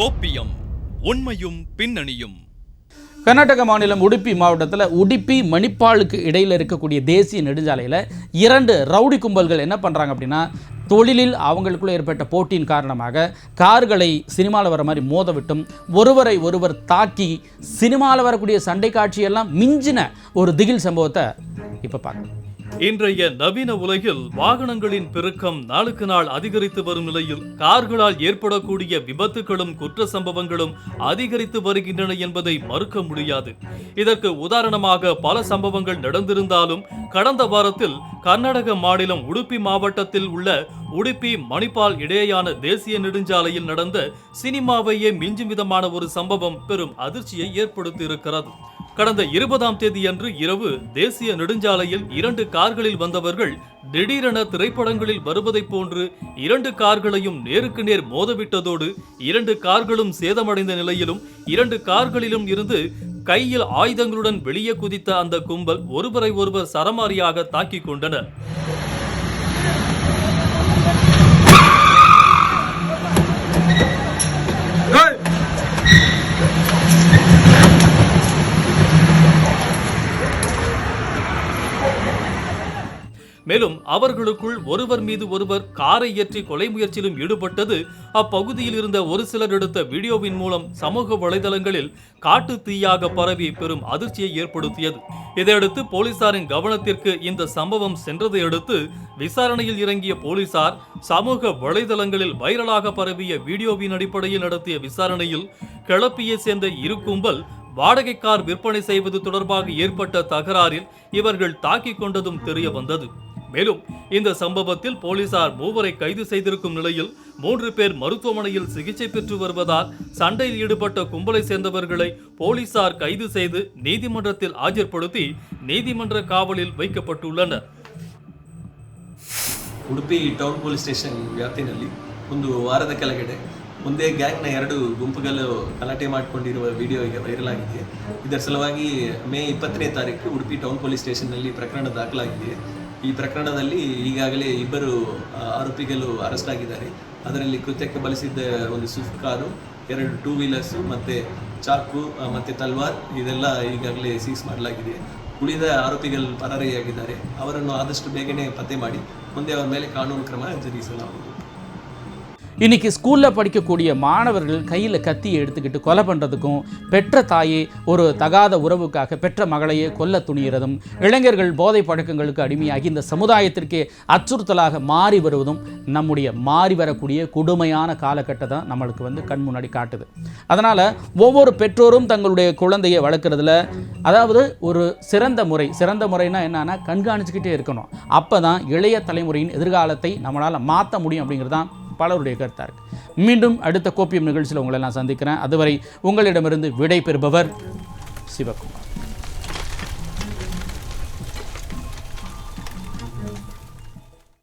கோப்பியம் உண்மையும் பின்னணியும். கர்நாடக மாநிலம் உடுப்பி மாவட்டத்தில் உடுப்பி மணிப்பாலுக்கு இடையில் இருக்கக்கூடிய தேசிய நெடுஞ்சாலையில் இரண்டு ரவுடி கும்பல்கள் என்ன பண்ணுறாங்க அப்படின்னா தொழிலில் அவங்களுக்குள்ள ஏற்பட்ட போட்டியின் காரணமாக கார்களை சினிமாவில் வர மாதிரி மோதவிட்டும் ஒருவரை ஒருவர் தாக்கி சினிமாவில் வரக்கூடிய சண்டை காட்சியெல்லாம் மிஞ்சின ஒரு திகில் சம்பவத்தை இப்போ பார்க்கலாம் இன்றைய நவீன உலகில் வாகனங்களின் பெருக்கம் நாளுக்கு நாள் அதிகரித்து வரும் நிலையில் கார்களால் ஏற்படக்கூடிய விபத்துகளும் குற்ற சம்பவங்களும் அதிகரித்து வருகின்றன என்பதை மறுக்க முடியாது. இதற்கு உதாரணமாக பல சம்பவங்கள் நடந்திருந்தாலும் கடந்த வாரத்தில் கர்நாடக மாநிலம் உடுப்பி மாவட்டத்தில் உள்ள உடுப்பி மணிப்பால் இடையேயான தேசிய நெடுஞ்சாலையில் நடந்த சினிமாவையே மிஞ்சும் விதமான ஒரு சம்பவம் பெரும் அதிர்ச்சியை ஏற்படுத்தி இருக்கிறது கடந்த இருபதாம் தேதியன்று இரவு தேசிய நெடுஞ்சாலையில் இரண்டு கார்களில் வந்தவர்கள் திடீரென திரைப்படங்களில் வருவதைப் போன்று இரண்டு கார்களையும் நேருக்கு நேர் மோதவிட்டதோடு இரண்டு கார்களும் சேதமடைந்த நிலையிலும் இரண்டு கார்களிலும் இருந்து கையில் ஆயுதங்களுடன் வெளியே குதித்த அந்த கும்பல் ஒருவரை ஒருவர் சரமாரியாக தாக்கிக் கொண்டனர். மேலும் அவர்களுக்குள் ஒருவர் மீது ஒருவர் காரை ஏற்றி கொலை முயற்சியிலும் ஈடுபட்டது அப்பகுதியில் இருந்த ஒரு சிலர் எடுத்த வீடியோவின் மூலம் சமூக வலைதளங்களில் காட்டு தீயாக பரவி பெரும் அதிர்ச்சியை ஏற்படுத்தியது. இதையடுத்து போலீசாரின் கவனத்திற்கு இந்த சம்பவம் சென்றதை அடுத்து விசாரணையில் இறங்கிய போலீசார் சமூக வலைதளங்களில் வைரலாக பரவிய வீடியோவின் அடிப்படையில் நடத்திய விசாரணையில் கிளப்பியை சேர்ந்த இரு கும்பல் வாடகை கார் விற்பனை செய்வது தொடர்பாக ஏற்பட்ட தகராறில் இவர்கள் தாக்கிக் கொண்டதும் தெரிய வந்தது. மேலும் இந்த சம்பவத்தில் போலீசார் மூவரை கைது செய்திருக்கும் நிலையில் மூன்று பேர் மருத்துவமனையில் சிகிச்சை பெற்று வருவதால் சண்டையில் ஈடுபட்ட கும்பலை சேர்ந்தவர்களை போலீசார் கைது செய்து நீதிமன்றத்தில் ஆஜர்படுத்தி நீதிமன்ற காவலில் வைக்கப்பட்டுள்ளனர் ಉಡುಪಿ ಟೌನ್ ಪೊಲೀಸ್ ಸ್ಟೇಷನ್ ವ್ಯಾಪ್ತಿನಲ್ಲಿ ಒಂದು ವಾರದ ಕೆಳಗಡೆ ಒಂದೇ ಗ್ಯಾಂಗ್ನ ಎರಡು ಗುಂಪುಗಳು ಗಲಾಟೆ ಮಾಡಿಕೊಂಡಿರುವ ವಿಡಿಯೋ ಈಗ ವೈರಲ್ ಆಗಿದೆ ಇದರ ಸಲುವಾಗಿ ಮೇ ಇಪ್ಪತ್ತನೇ ತಾರೀಕು ಉಡುಪಿ ಟೌನ್ ಪೊಲೀಸ್ ಸ್ಟೇಷನ್ನಲ್ಲಿ ಪ್ರಕರಣ ದಾಖಲಾಗಿದೆ ಈ ಪ್ರಕರಣದಲ್ಲಿ ಈಗಾಗಲೇ ಇಬ್ಬರು ಆರೋಪಿಗಳು ಅರೆಸ್ಟ್ ಆಗಿದ್ದಾರೆ. ಅದರಲ್ಲಿ ಕೃತ್ಯಕ್ಕೆ ಬಳಸಿದ್ದ ಒಂದು ಸ್ವಿಫ್ಟ್ ಕಾರು, ಎರಡು ಟೂ ವೀಲರ್ಸು ಮತ್ತು ಚಾಕು ಮತ್ತು ತಲ್ವಾರ್, ಇದೆಲ್ಲ ಈಗಾಗಲೇ ಸೀಸ್ ಮಾಡಲಾಗಿದೆ. ಉಳಿದ ಆರೋಪಿಗಳು ಪರಾರಿಯಾಗಿದ್ದಾರೆ. ಅವರನ್ನು ಆದಷ್ಟು ಬೇಗನೆ ಪತ್ತೆ ಮಾಡಿ, ಮುಂದೆ ಅವರ ಮೇಲೆ ಕಾನೂನು ಕ್ರಮ ಜರುಗಿಸಲಾಗುವುದು. இன்னைக்கு ஸ்கூலில் படிக்கக்கூடிய மாணவர்கள் கையில் கத்தியை எடுத்துக்கிட்டு கொலை பண்ணுறதுக்கும் பெற்ற தாயை ஒரு தகாத உறவுக்காக பெற்ற மகளையே கொல்ல துணிகிறதும் இளைஞர்கள் போதை பழக்கங்களுக்கு அடிமையாகி இந்த சமுதாயத்திற்கே அச்சுறுத்தலாக மாறி வருவதும் நம்முடைய மாறி வரக்கூடிய கொடுமையான காலகட்டத்தை நம்மளுக்கு வந்து கண் முன்னாடி காட்டுது. அதனால் ஒவ்வொரு பெற்றோரும் தங்களுடைய குழந்தையை வளர்க்குறதுல அதாவது ஒரு சிறந்த முறை சிறந்த முறைனா என்னன்னா கண்காணிச்சுக்கிட்டே இருக்கணும். அப்போ தான் இளைய தலைமுறையின் எதிர்காலத்தை நம்மளால் மாற்ற முடியும் அப்படிங்கிறது தான் பலருடைய கருத்தாக இருக்குது மீண்டும் அடுத்த கோப்பியம் நிகழ்ச்சியில் உங்களை நான் சந்திக்கிறேன். அதுவரை உங்களிடமிருந்து விடை பெறுபவர் சிவகுமார்.